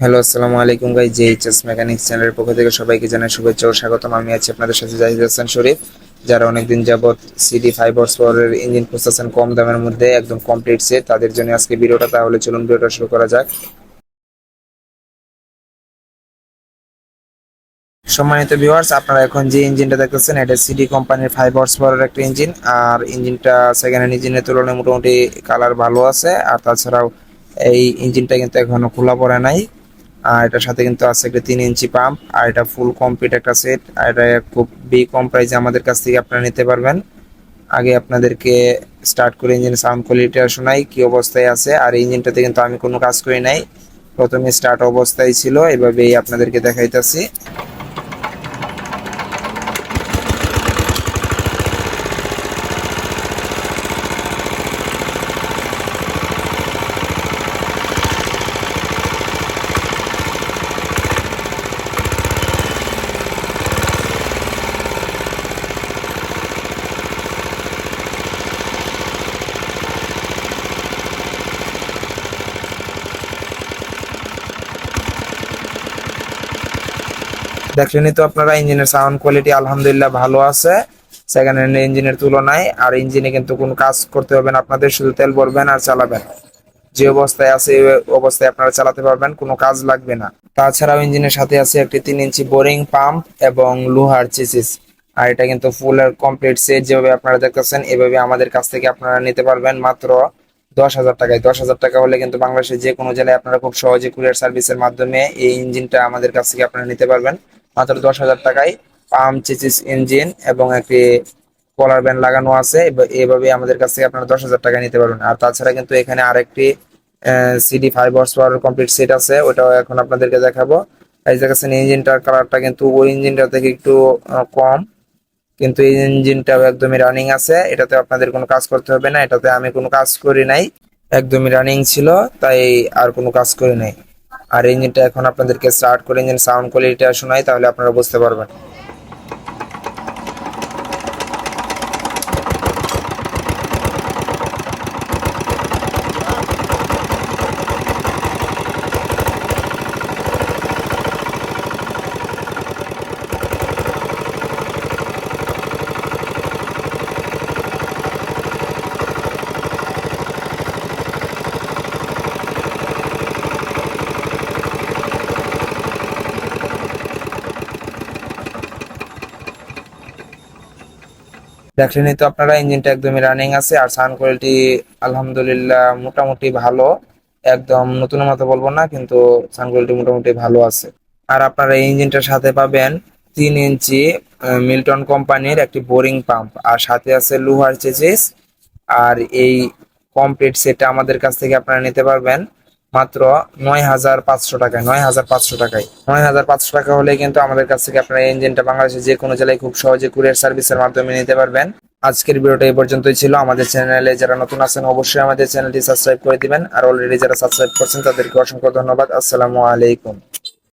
Hello, আসসালামু আলাইকুম guys J HS mechanics চ্যানেলের পক্ষ থেকে সবাইকে জানাই শুভেচ্ছা ও স্বাগতম। আমি আছি আপনাদের সাথে জাহিদ হাসান শরীফ, যারা অনেকদিন যাবৎ সিডি ফাইভ হর্স পাওয়ারের ইঞ্জিন খুঁজতেছেন কম দামের মধ্যে, একদম কমপ্লিট সেট তাদের জন্য আজকে ভিডিওটা, তাহলে চলুন ভিডিওটা শুরু করা যাক। সম্মানিত ভিউয়ার্স আপনারা এখন যে ইঞ্জিনটা দেখতেছেন, এটা সিডি কোম্পানির ফাইভ হর্স পাওয়ারের একটা ইঞ্জিন আর ইঞ্জিনটা সেকেন্ড হ্যান্ড ইঞ্জিনের তুলনায় মোটামুটি কালার ভালো আছে। আর তাছাড়াও এই ইঞ্জিনটা কিন্তু এখনও খোলা পড়ে নাই। আর এটার সাথে কিন্তু আছে একটা তিন ইঞ্চি পাম্প, আর এটা ফুল কমপ্লিট একটা সেট আর এটা খুব বি কম প্রাইসে আমাদের কাছ থেকে আপনারা নিতে পারবেন। আগে আপনাদেরকে স্টার্ট করে ইঞ্জিন সাউন্ড কোয়ালিটি শোনাই, কি অবস্থায় আছে, আর ইঞ্জিনটাতে কিন্তু আমি কোনো কাজ করি নাই। প্রথমে স্টার্ট অবস্থায় ছিল, এভাবেই আপনাদেরকে দেখাইতেছি। দেখলেনই তো আপনারা, ইঞ্জিনের সাউন্ড কোয়ালিটি আলহামদুলিল্লাহ ভালো আছে। সেকেন্ড হ্যান্ড ইঞ্জিনের তুলনায়, আর ইঞ্জিনে কিন্তু কোনো কাজ করতে হবে না, আপনাদের শুধু তেল ভরবেন আর চালাবেন। যে অবস্থায় আছে এই অবস্থায় আপনারা চালাতে পারবেন, কোনো কাজ লাগবে না। তাছাড়াও ইঞ্জিনের সাথে আছে একটি তিন ইঞ্চি বোরিং পাম্প এবং লোহার চিসিস আর এটা কিন্তু ফুল আর কমপ্লিট সেট যেভাবে আপনারা দেখতেছেন, এভাবে আমাদের কাছ থেকে আপনারা নিতে পারবেন মাত্র দশ হাজার টাকায়। দশ হাজার টাকা হলে কিন্তু বাংলাদেশের যে কোনো জেলায় আপনারা খুব সহজে কুরিয়ার সার্ভিসের মাধ্যমে এই ইঞ্জিনটা আমাদের কাছ থেকে আপনারা নিতে পারবেন। মাত্র দশ হাজার টাকায় পাম্প চেচিস ইঞ্জিন এবং একটি কলার ব্যান্ড লাগানো আছে। এভাবে আমাদের কাছ থেকে আপনারা দশ হাজার টাকা নিতে পারবেন। আর তাছাড়া কিন্তু এখানে আরেকটি CD five horse power complete set আছে। ওটাও এখন আপনাদেরকে দেখাবো। এই দেখেছেন, ইঞ্জিনটার কালারটা কিন্তু ওই ইঞ্জিনটা থেকে একটু কম। কিন্তু এই ইঞ্জিনটাও একদমই রানিং আছে। এটাতে আপনাদের কোনো কাজ করতে হবে না। এটাতে আমি কোনো কাজ করি নাই। একদমই রানিং ছিল, তাই আর কোনো কাজ করি নাই। আর ইঞ্জিনটা এখন আপনাদেরকে স্টার্ট করে ইঞ্জিন সাউন্ড কোয়ালিটিটা শোনাই তাহলে আপনারা বুঝতে পারবেন। দেখলেনই তো আপনারা, ইঞ্জিনটা একদমই রানিং আছে আর সাউন্ড কোয়ালিটি আলহামদুলিল্লাহ মোটামুটি ভালো। একদম নতুন মতো বলব না, কিন্তু সাউন্ড কোয়ালিটি মোটামুটি ভালো আছে। আর আপনারা এই ইঞ্জিনটার সাথে পাবেন তিন ইঞ্চি মিল্টন কোম্পানির একটি বোরিং পাম্প আর সাথে আছে লোহার চেচিস আর এই কমপ্লিট সেটটা আমাদের কাছ থেকে আপনারা নিতে পারবেন। মাত্র নয় হাজার পাঁচশো টাকায়, নয় হাজার পাঁচশো টাকায়। নয় হাজার পাঁচশো টাকা হলে কিন্তু আমাদের কাছ থেকে আপনার ইঞ্জিনটা বাংলাদেশে যে কোনো জেলায় খুব সহজে কুরিয়ার সার্ভিসের মাধ্যমে নিতে পারবেন। আজকের ভিডিওটা এই পর্যন্তই ছিল। আমাদের চ্যানেলে যারা নতুন আছেন, অবশ্যই আমাদের চ্যানেলটি সাবস্ক্রাইব করে দিবেন। আর অলরেডি যারা সাবস্ক্রাইব করছেন, তাদেরকে অসংখ্য ধন্যবাদ। আসসালামু আলাইকুম।